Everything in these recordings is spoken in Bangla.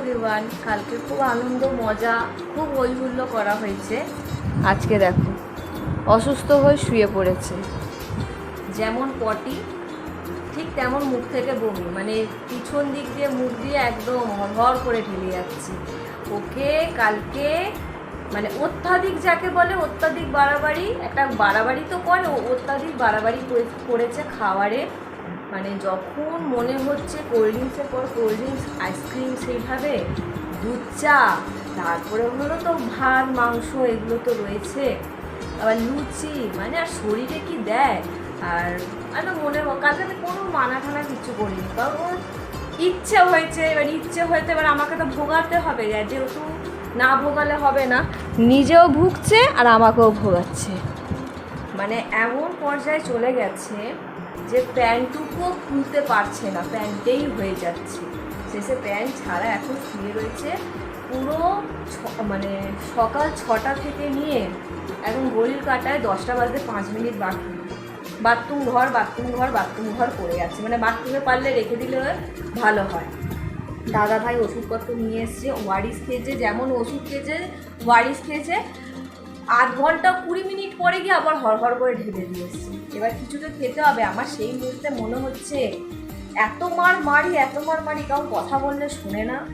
এভরিওয়ান কালকে খুব আনন্দ মজা খুব হৈহুল্য করা হয়েছে। আজকে দেখো অসুস্থ হয়ে শুয়ে পড়েছে। যেমন পটি ঠিক তেমন মুখ থেকে বমি। মানে পিছন দিক দিয়ে মুখ দিয়ে একদম হর করে ঢেলে যাচ্ছে। ওকে কালকে মানে অত্যাধিক যাকে বলে অত্যাধিক বাড়াবাড়ি একটা বাড়াবাড়ি তো করে অত্যাধিক বাড়াবাড়ি করে- করেছে খাবারে মানে যখন মনে হচ্ছে কোল্ড ড্রিঙ্কসের পর কোল্ড ড্রিঙ্কস আইসক্রিম সেইভাবে দুধ, চা, তারপরে হলো তো ভাত, মাংস এগুলো তো রয়েছে। আবার লুচি মানে আর শরীরে কি দেয়? আর আমি মনে কালকে আমি কোনো মানা ঠানা কিছু করিনি, কারণ ইচ্ছে হয়েছে, এবার ইচ্ছে হয়েছে, এবার আমাকে তো ভোগাতে হবে যেহেতু না ভোগালে হবে না, নিজেও ভুগছে আর আমাকেও ভোগাচ্ছে। মানে এমন পর্যায়ে চলে গেছে যে প্যান্টটুকুও খুলতে পারছে না, প্যান্টেই হয়ে যাচ্ছে। শেষে প্যান্ট ছাড়া এখন শুয়ে রয়েছে পুরো মানে সকাল ছটা থেকে নিয়ে এখন ঘড়ির কাটায় দশটা বাজতে পাঁচ মিনিট বাকি। বাথরুম ঘর বাথরুম ঘর বাথরুম ঘর পড়ে যাচ্ছে মানে বাথরুমে পারলে রেখে দিলে ভালো হয়। দাদা ভাই ওষুধপত্র নিয়ে এসছে ওয়ারিস খেয়েছে, যেমন ওষুধ খেয়েছে ওয়ারিস খেয়েছে আধ ঘণ্টা কুড়ি মিনিট পরে গিয়ে আবার হড়হড় করে ঢেলে দিয়ে এসছি। এবার কিছু তো খেতে হবে। আমার সেই মুহূর্তে মনে হচ্ছে, এত মার মারি, এত মার মারি, কারণ কথা বললে শুনে না।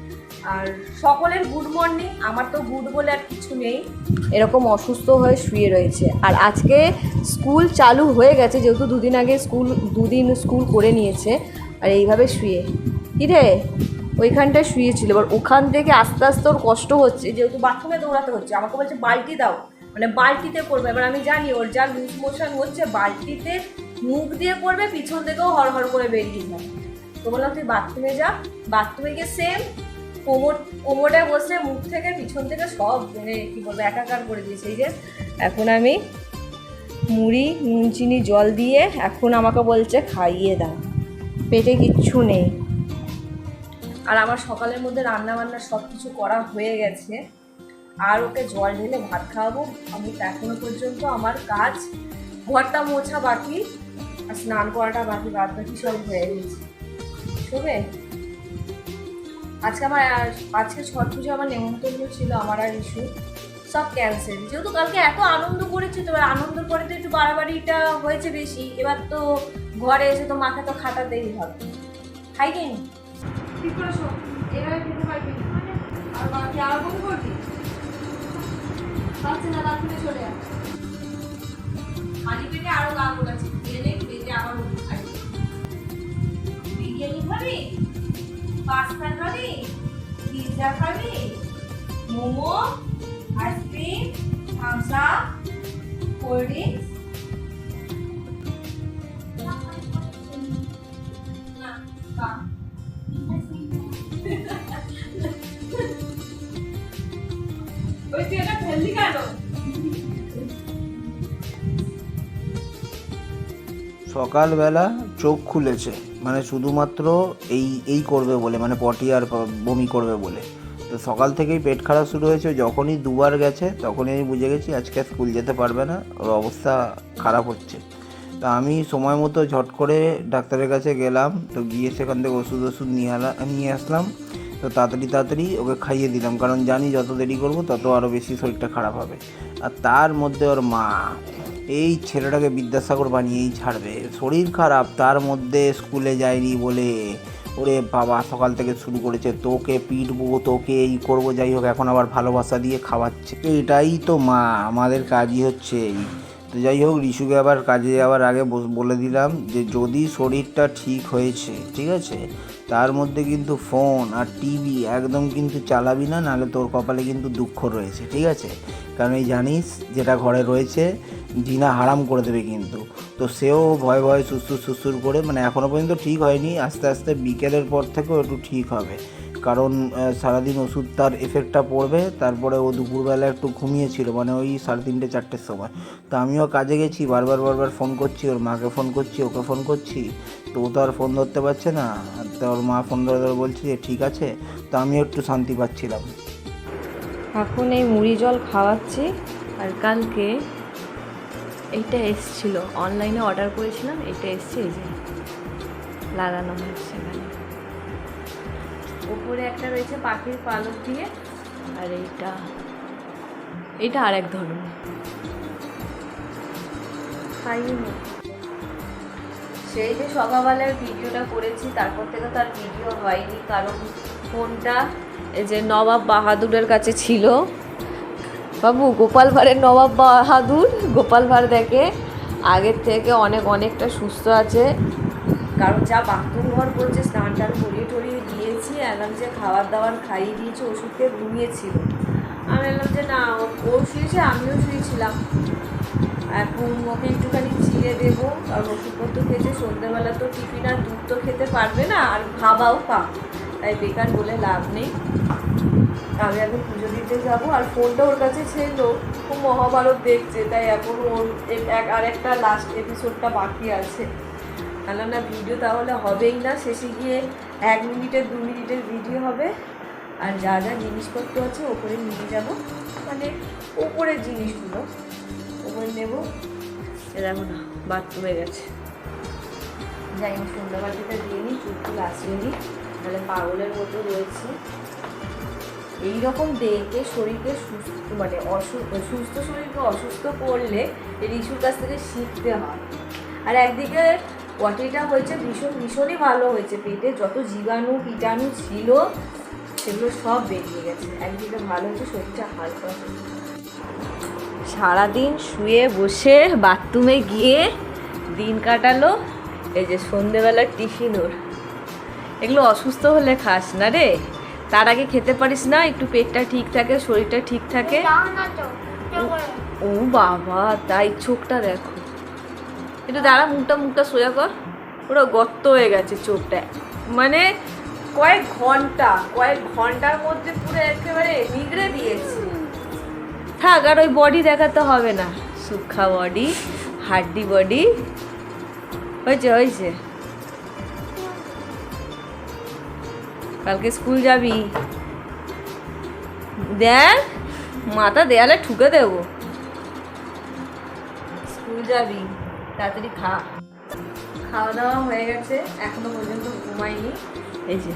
আর সকলের গুড মর্নিং আমার তো গুড বলে আর কিছু নেই। এরকম অসুস্থ হয়ে শুয়ে রয়েছে। আর আজকে স্কুল চালু হয়ে গেছে, যেহেতু দুদিন আগে স্কুল দুদিন স্কুল করে নিয়েছে। আর এইভাবে শুয়ে। রে? ওইখানটায় শুয়েছিল। এবার ওখান থেকে আস্তে আস্তে ওর কষ্ট হচ্ছে, যেহেতু বাথরুমে দৌড়াতে হচ্ছে। আমাকে বলছে, বালতি দাও। মানে বালতিতে করবে। এবার আমি জানি ওর যা লুজ মোশন হচ্ছে, বালতিতে মুখ দিয়ে করবে, পিছন থেকেও হড়হড় করে বেরিয়ে যায়। তো বললাম, তুই বাথরুমে যা। বাথরুমে গিয়ে সেম কোমর, কোমরে বসে মুখ থেকে পিছন থেকে সব মানে কী বলব, একাকার করে দিয়েছে। এই যে এখন আমি মুড়ি নুন চিনি জল দিয়ে এখন আমাকে বলছে, খাইয়ে দাও পেটে কিচ্ছু নেই। আর আমার সকালের মধ্যে রান্না বান্না সব কিছু করা হয়ে গেছে। আর ওকে জল ঢেলে ভাত খাওয়াবো। আমি এখনও পর্যন্ত আমার কাজ, ঘরটা মোছা বাকি আর স্নান করাটা বাকি বাদ বাকি সব হয়ে গেছে। শোবে? আজকে আমার, আজকে ছট পুজো আমার নেমন্তন্ন ছিল, আমার আর ইস্যু। সব ক্যান্সেল যেহেতু কালকে এত আনন্দ করেছি তো আনন্দ করে তো একটু বাড়াবাড়িটা হয়েছে বেশি। এবার তো ঘরে এসে তো মাকে তো খাটাতেই হবে। খাই ঠিক করে পাচ্ছে না রাত্রে চলে যা খালি পেটে আরও গা গোলাচ্ছে খেলে পেটে আবার ওষুধ খাই। বিরিয়ানি খাবি? পাস্তা খাবি? পিৎজা খাবি? Momo, ice cream Thums Up cold drinks না। সকালবেলা চোখ খুলেছে মানে শুধুমাত্র এই এই করবে বলে মানে পটি আর বমি করবে বলে। তো সকাল থেকেই পেট খারাপ শুরু হয়েছে, যখনই দুবার গেছে তখনই আমি বুঝে গেছি আজকে স্কুল যেতে পারবে না, ওর অবস্থা খারাপ হচ্ছে। তা আমি সময় মতো ঝট করে ডাক্তারের কাছে গেলাম, তো গিয়ে সেখান থেকে ওষুধ ওষুধ নিয়ে নিয়ে আসলাম। তো তাড়াতাড়ি তাড়াতাড়ি ওকে খাইয়ে দিলাম, কারণ জানি যত দেরি করব তত আরও বেশি শরীরটা খারাপ হবে। আর তার মধ্যে ওর মা এই ছেলেটাকে বিদ্যাসাগর বানিয়েই ছাড়বে। শরীর খারাপ, তার মধ্যে স্কুলে যায়নি বলে। ওরে বাবা, সকাল থেকে শুরু করেছে। তোকে পিটবো, তোকে এই করব, যাই হোক, এখন আবার ভালোবাসা দিয়ে খাওয়াচ্ছে। এটাই তো মা, আমাদের কাজই হচ্ছে এই। তো যাই হোক, ঋষুকে আবার কাজে যাওয়ার আগে বলে দিলাম যে, যদি শরীরটা ঠিক হয়েছে, ঠিক আছে তার মধ্যে কিন্তু ফোন আর টিভি একদম কিন্তু চালাবি না, নাহলে তোর কপালে কিন্তু দুঃখ রয়েছে, ঠিক আছে? কারণ এই জানিস যেটা ঘরে রয়েছে, জিনা হারাম করে দেবে কিন্তু। তো সেও ভয় ভয় সুস্থ সুস্থুর করে মানে এখনও পর্যন্ত ঠিক হয়নি, আস্তে আস্তে বিকেলের পর থেকেও একটু ঠিক হবে। কারণ সারাদিন ওষুধ তার এফেক্টটা পড়বে, তারপরে ও দুপুরবেলা একটু ঘুমিয়েছিল মানে ওই সাড়ে তিনটে, চারটের সময়। তো আমিও কাজে গেছি, বারবার বারবার ফোন করছি, ওর মাকে ফোন করছি, ওকে ফোন করছি। তো ও তো আর ফোন ধরতে পারছে না তো ওর মা ফোন ধরে ধরে বলছে যে, ঠিক আছে। তো আমিও একটু শান্তি পাচ্ছিলাম। এখন এই মুড়ি জল খাওয়াচ্ছি, আর কালকে এইটা এসছিল। অনলাইনে অর্ডার করেছিলাম এটা এসছে, এই যে লাগানো হচ্ছে এখানে। ওপরে একটা রয়েছে পাখির পালক দিয়ে, আর এইটা এটা আর এক ধরনের। সেই যে সকালবেলার ভিডিওটা করেছি, তারপর থেকে তার ভিডিও হয়নি, কারণ ফোনটা এই যে নবাব বাহাদুরের কাছে ছিল। বাবু, গোপাল ভাঁড়ের নবাব বাহাদুর, গোপাল ভাঁড় দেখে আগের থেকে অনেক, অনেকটা সুস্থ আছে। কারণ যা বাথরুম ঘর করছে, স্নান টান করিয়ে টরিয়ে দিয়েছি, এলাম যে খাবার দাবার খাইয়ে দিয়েছি ওষুধ খেয়ে ঘুমিয়েছিল। আমি এলাম যে না, ও- শুয়েছে, আমিও শুয়েছিলাম। এখন ওকে একটুখানি চিড়ে দেবো কারণ ওষুধপত্র খেয়েছে সন্ধ্যেবেলা তো টিফিন আর দুধ তো খেতে পারবে না, আর ভাবাও পা। তাই বেকার বলে লাভ নেই। আমি এখন পুজো দিতে যাব, আর ফোনটা ওর কাছে ছিল, ও মহাভারত দেখছে, তাই এখন ওর আর একটা লাস্ট এপিসোডটা বাকি আছে। বললাম না ভিডিও তাহলে হবেই না। শেষে গিয়ে এক মিনিটের, দু মিনিটের ভিডিও হবে। আর যা যা জিনিসপত্র আছে, ওপরে নিয়ে যাব। মানে ওপরের জিনিসগুলো। ওপরে নেব। দেখো না, বাথরুমে গেছে। যাই আমি সন্ধ্যাবাটিটা দিয়ে নিই চুলটুল আসিয়ে নিই তাহলে পাগলের মতো রয়েছে। এইরকম দেখে শরীরকে সুস্থ মানে সুস্থ শরীরকে অসুস্থ করলে রিসুর কাছ থেকে শিখতে হয়। আর একদিকে পটিটা হয়েছে ভীষণ ভীষণই ভালো হয়েছে পেটে। যত জীবাণু কীটাণু ছিল সেগুলো সব বেরিয়ে গেছে। একদিকে ভালো হয়েছে শরীরটা হালকা সারাদিন শুয়ে বসে বাথরুমে গিয়ে দিন কাটালো। এই যে সন্ধেবেলার টিফিন ওর। এগুলো অসুস্থ হলে খাস না রে। তার আগে খেতে পারিস না একটু পেটটা ঠিক থাকে শরীরটা ঠিক থাকে। ও বাবা তাই চোখটা দেখো। একটু দাঁড়া, মুখটা মুখটা সোজা কর। পুরো গর্ত হয়ে গেছে চোখটা। মানে কয়েক ঘণ্টা, কয়েক ঘণ্টার মধ্যে পুরো একেবারে নিগড়ে দিয়েছে। থাক, আর ওই বডি দেখাতে হবে না। সুখা বডি হাড্ডি বডি হয়েছে হয়েছে। কালকে স্কুল যাবি? দেখ মাথা দেয়ালে ঠুকে দেবো। স্কুল যাবি? তাড়াতাড়ি খা। খাওয়া দাওয়া হয়ে গেছে, এখনও পর্যন্ত ঘুমাইনি। এই যে,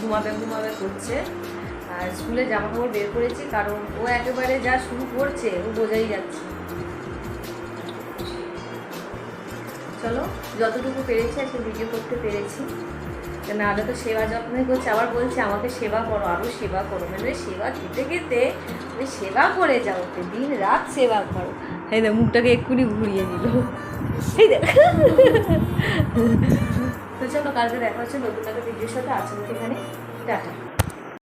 ঘুমাবে ঘুমাবে করছে। আর স্কুলে জামা কাপড় বের করেছি, কারণ ও একেবারে যা শুরু করছে, ও বোঝাই যাচ্ছে চলো, যতটুকু পেরেছি আজকে ভিডিও করতে পেরেছি। নাহলে তো সেবা যত্নই করছে, আবার বলছে, আমাকে সেবা করো আরও সেবা করো। মানে সেবা খেতে খেতে সেবা করে যাও দিন রাত সেবা করো। হ্যাঁ মুখটাকে এক্ষুনি ঘুরিয়ে নিল এই দেখ। তো চলো কালকে দেখা হচ্ছে নতুন একটা ভিডিওর সাথে। আছে এখানে টাটা।